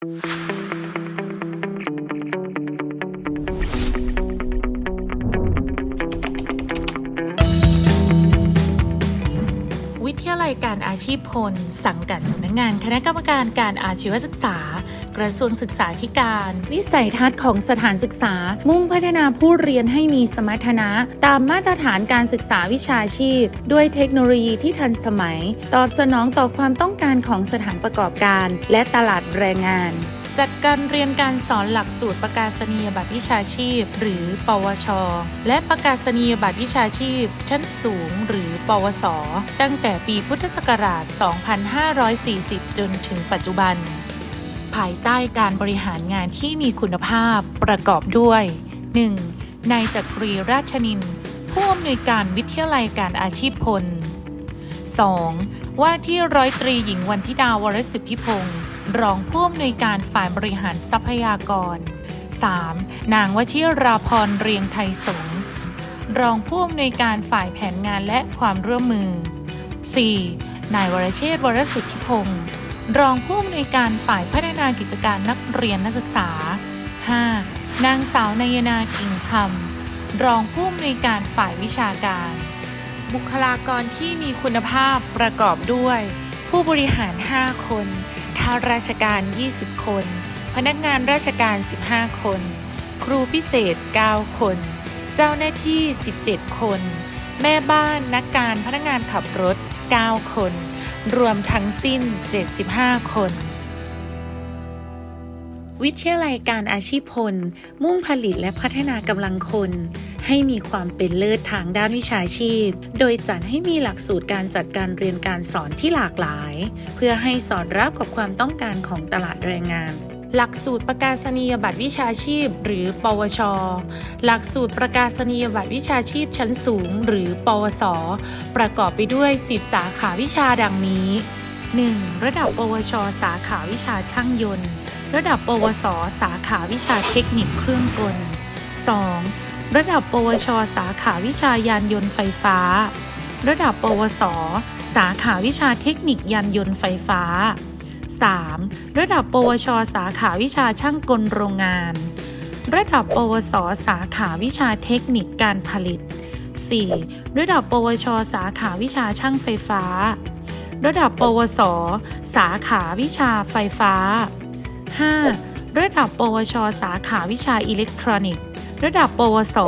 วิทยาลัยการอาชีพพล สังกัดสำนักงงานคณะกรรมการการอาชีวศึกษา ระทรวงศึกษาธิการ วิสัยทัศน์ของสถานศึกษา มุ่งพัฒนาผู้เรียนให้มีสมรรถนะ ตามมาตรฐานการศึกษาวิชาชีพ ด้วยเทคโนโลยีที่ทันสมัย ตอบสนองต่อความต้องการของสถานประกอบการ และตลาดแรงงานจัดการเรียนการสอนหลักสูตรประกาศนียบัตรวิชาชีพ หรือ ปวช และประกาศนียบัตรวิชาชีพ ชั้นสูง หรือ ปวส ตั้งแต่ปีพุทธศักราช 2540 จนถึงปัจจุบัน ภายใต้การบริหารงานที่มีคุณภาพประกอบด้วย 1. นายจักรีราชนิน ผู้อำนวยการวิทยาลัยการอาชีพพล 2. ว่าที่ร้อยตรีหญิงวันธิดาวรสิทธิพงศ์รองผู้อำนวยการฝ่ายบริหารทรัพยากร 3. นางวชิราพรเรียงไทยสงรองผู้อำนวยการฝ่ายแผนงานและความร่วมมือ 4. นายวรเชษวรสุทธิพงศ์ รองผู้อำนวยการฝ่ายพัฒนากิจการนักเรียนนักศึกษา 5. นางสาวนายนากิ่งคำรองผู้อำนวยการฝ่ายวิชาการ บุคลากรที่มีคุณภาพประกอบด้วย ผู้บริหาร 5 คนข้าราชการ 20 คน พนักงานราชการ 15 คน ครูพิเศษ 9 คน เจ้าหน้าที่ 17 คน แม่บ้านนักการพนักงานขับรถ 9 คน รวมทั้งสิ้น 75 คน วิทยาลัยการอาชีพพล มุ่งผลิตและพัฒนากำลังคน ให้มีความเป็นเลิศทางด้านวิชาชีพ โดยจัดให้มีหลักสูตรการจัดการเรียนการสอนที่หลากหลาย เพื่อให้สอดรับกับความต้องการของตลาดแรงงาน หลักสูตรประกาศนียบัตรวิชาชีพ หรือ ปวช หลักสูตรประกาศนียบัตรวิชาชีพชั้นสูง หรือ ปวส ประกอบไปด้วย 10 สาขาวิชาดังนี้ 1. ระดับ ปวช สาขาวิชาช่างยนต์ ระดับ ปวส สาขาวิชาเทคนิคเครื่องกล 2. ระดับ ปวช สาขาวิชายานยนต์ไฟฟ้า ระดับ ปวส สาขาวิชาเทคนิคยานยนต์ไฟฟ้า 3. ระดับปวช สาขาวิชาช่างกลโรงงาน ระดับปวส สาขาวิชาเทคนิคการผลิต 4. ระดับปวช สาขาวิชาช่างไฟฟ้า ระดับปวส สาขาวิชาไฟฟ้า 5. ระดับปวช สาขาวิชาอิเล็กทรอนิกส์ ระดับปวส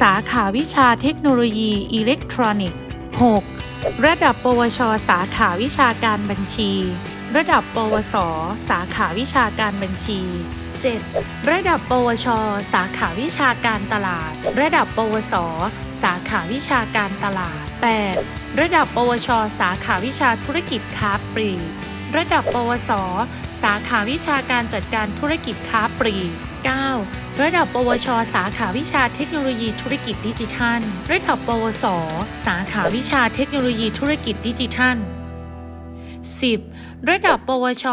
สาขาวิชาเทคโนโลยีอิเล็กทรอนิกส์ 6. ระดับ ปวช สาขาวิชาการบัญชี ระดับ ปวส สาขาวิชาการบัญชี 7. ระดับ ปวช สาขาวิชาการตลาด ระดับ ปวส สาขาวิชาการตลาด 8. ระดับ ปวช สาขาวิชาธุรกิจค้าปลีก ระดับ ปวส สาขาวิชาการจัดการธุรกิจค้าปลีก 9. ระดับ ปวช สาขาวิชาเทคโนโลยีธุรกิจดิจิทัล ระดับ ปวส สาขาวิชาเทคโนโลยีธุรกิจดิจิทัล 10. ระดับ ปวช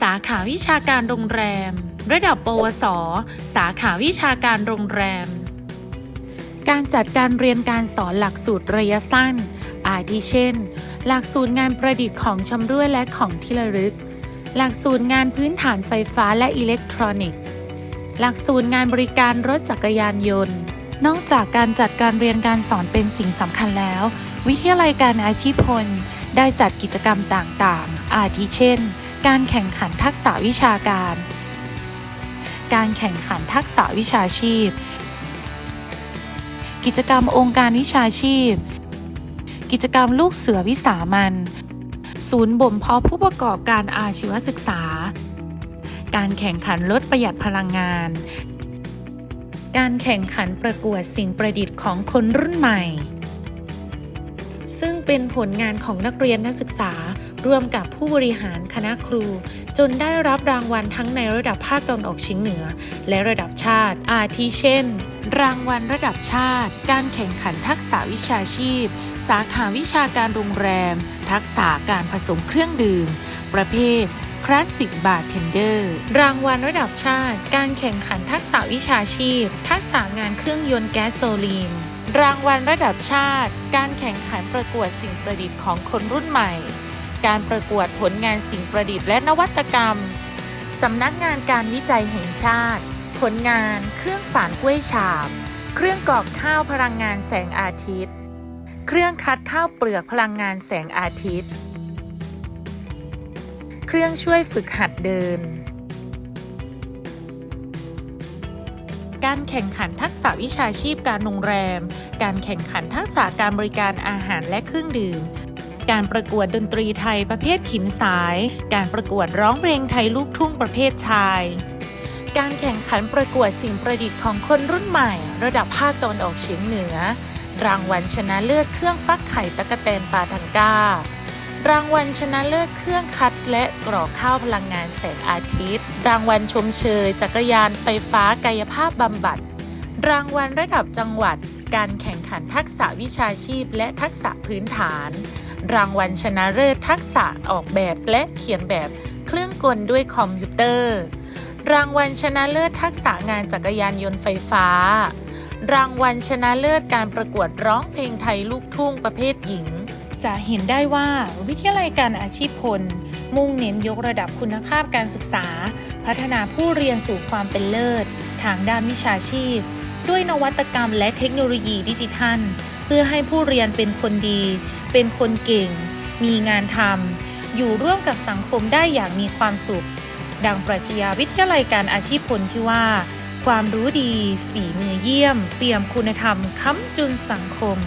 สาขาวิชาการโรงแรม ระดับ ปวส สาขาวิชาการโรงแรม การจัดการเรียนการสอนหลักสูตรระยะสั้น อาทิเช่น หลักสูตรงานประดิษฐ์ของชำร่วยและของที่ระลึก หลักสูตรงานพื้นฐานไฟฟ้าและอิเล็กทรอนิกส์ หลักสูตรงานบริการรถจักรยานยนต์ นอกจากการจัดการเรียนการสอนเป็นสิ่งสำคัญแล้ว วิทยาลัยการอาชีพพล ได้จัดกิจกรรมต่างๆ อาทิเช่น การแข่งขันทักษะวิชาการ การแข่งขันทักษะวิชาชีพ กิจกรรมองค์การวิชาชีพ กิจกรรมลูกเสือวิสามัน ศูนย์บ่มเพาะผู้ประกอบการอาชีวศึกษา การแข่งขันลดประหยัดพลังงาน การแข่งขันประกวดสิ่งประดิษฐ์ของคนรุ่นใหม่ ซึ่งเป็นผลงานของนักเรียนนักศึกษาร่วมกับผู้บริหารคณะครู จนได้รับรางวัลทั้งในระดับภาคตะวันออกเฉียงเหนือ และระดับชาติ อาทิเช่น รางวัลระดับชาติ การแข่งขันทักษะวิชาชีพ สาขาวิชาการโรงแรม ทักษะการผสมเครื่องดื่ม ประเภท คลาสสิกบาร์เทนเดอร์รางวัลระดับชาติ การแข่งขันทักษะวิชาชีพ ทักษะงานเครื่องยนต์แก๊สโซลีน รางวัลระดับชาติ การแข่งขันประกวดสิ่งประดิษฐ์ของคนรุ่นใหม่ การประกวดผลงานสิ่งประดิษฐ์และนวัตกรรม สำนักงานการวิจัยแห่งชาติ ผลงาน เครื่องฝานกล้วยฉาบ เครื่องกรอกข้าวพลังงานแสงอาทิตย์ เครื่องคัดข้าวเปลือกพลังงานแสงอาทิตย์ เครื่องช่วยฝึกหัดเดิน การแข่งขันทักษะวิชาชีพการโรงแรม การแข่งขันทักษะการบริการอาหารและเครื่องดื่ม การประกวดดนตรีไทยประเภทขิมสาย การประกวดร้องเพลงไทยลูกทุ่งประเภทชาย การแข่งขันประกวดสิ่งประดิษฐ์ของคนรุ่นใหม่ ระดับภาคตะวันออกเฉียงเหนือ รางวัลชนะเลิศเครื่องฟักไข่ตะกะแตนปาทังก้า รางวัลชนะเลิศเครื่องคัดและกรอกข้าวพลังงานแสงอาทิตย์ รางวัลชมเชย จักรยานไฟฟ้ากายภาพบำบัด รางวัลระดับจังหวัด การแข่งขันทักษะวิชาชีพและทักษะพื้นฐาน รางวัลชนะเลิศทักษะออกแบบและเขียนแบบเครื่องกลด้วยคอมพิวเตอร์ รางวัลชนะเลิศทักษะงานจักรยานยนต์ไฟฟ้า รางวัลชนะเลิศการประกวดร้องเพลงไทยลูกทุ่งประเภทหญิง จะเห็นได้ว่าวิทยาลัยการอาชีพพล มุ่งเน้นยกระดับคุณภาพการศึกษา พัฒนาผู้เรียนสู่ความเป็นเลิศ ทางด้านวิชาชีพ ด้วยนวัตกรรมและเทคโนโลยีดิจิทัล เพื่อให้ผู้เรียนเป็นคนดี เป็นคนเก่ง มีงานทำอยู่ร่วมกับสังคมได้อย่างมีความสุข ดังปรัชญาวิทยาลัยการอาชีพพลที่ว่า ความรู้ดี ฝีมือเยี่ยม เปี่ยมคุณธรรมค้ำจุนสังคม